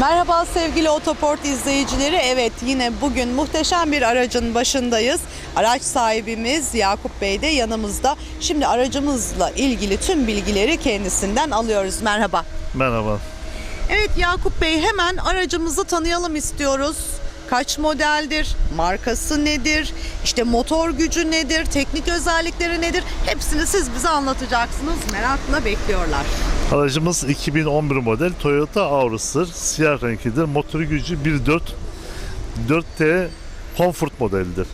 Merhaba sevgili Otoport izleyicileri. Evet yine bugün muhteşem bir aracın başındayız. Araç sahibimiz Yakup Bey de yanımızda. Şimdi aracımızla ilgili tüm bilgileri kendisinden alıyoruz. Merhaba. Merhaba. Evet Yakup Bey hemen aracımızı tanıyalım istiyoruz. Kaç modeldir, markası nedir, işte motor gücü nedir, teknik özellikleri nedir hepsini siz bize anlatacaksınız. Merakla bekliyorlar. Aracımız 2011 model Toyota Aurus'tır. Siyah renklidir. Motor gücü 1.4 4T Comfort modelidir.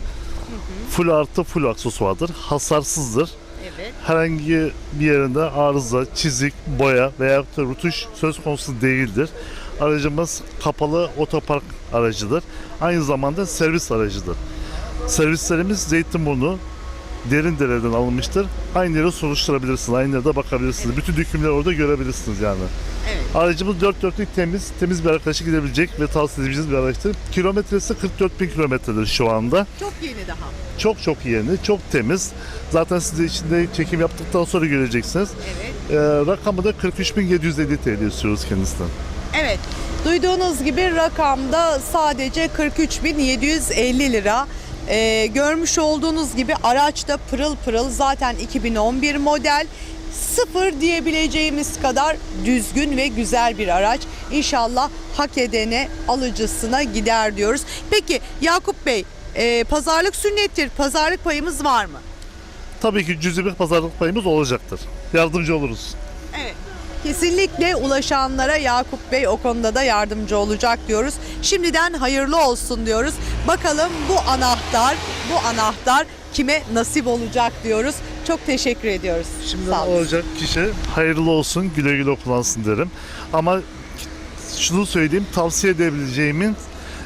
Full artı full aksesuardır. Hasarsızdır. Evet. Herhangi bir yerinde arıza, çizik, boya veya da rutuş söz konusu değildir. Aracımız kapalı otopark aracıdır. Aynı zamanda servis aracıdır. Servislerimiz Zeytinburnu, derin dereden alınmıştır. Aynı yere soruşturabilirsiniz, aynı yerde bakabilirsiniz. Bütün dökümleri orada görebilirsiniz yani. Evet. Aracımız dört dörtlük temiz, temiz bir arkadaşı gidebilecek ve tavsiye edebileceğiniz bir araçtır. Kilometresi 44 bin kilometredir şu anda. Çok yeni daha. Çok çok yeni, çok temiz. Zaten siz de içinde çekim yaptıktan sonra göreceksiniz. Evet. Ee, rakamı da 43.750 TL istiyoruz kendisinden. Evet. Duyduğunuz gibi rakamda sadece 43.750 lira. Ee, görmüş olduğunuz gibi araç da pırıl pırıl zaten 2011 model. Sıfır diyebileceğimiz kadar düzgün ve güzel bir araç. İnşallah hak edene alıcısına gider diyoruz. Peki Yakup Bey e, pazarlık sünnettir. Pazarlık payımız var mı? Tabii ki cüzi bir pazarlık payımız olacaktır. Yardımcı oluruz. Kesinlikle ulaşanlara Yakup Bey o konuda da yardımcı olacak diyoruz. Şimdiden hayırlı olsun diyoruz. Bakalım bu anahtar, bu anahtar kime nasip olacak diyoruz. Çok teşekkür ediyoruz. Şimdi Sağ olun. olacak kişi hayırlı olsun, güle güle kullansın derim. Ama şunu söyleyeyim, tavsiye edebileceğimin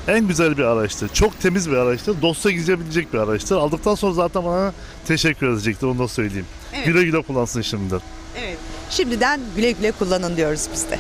en güzel bir araçtır. Çok temiz bir araçtır. Dosta gidebilecek bir araçtır. Aldıktan sonra zaten bana teşekkür edecektir, onu da söyleyeyim. Evet. Güle güle kullansın şimdiden. Şimdiden güle güle kullanın diyoruz biz de.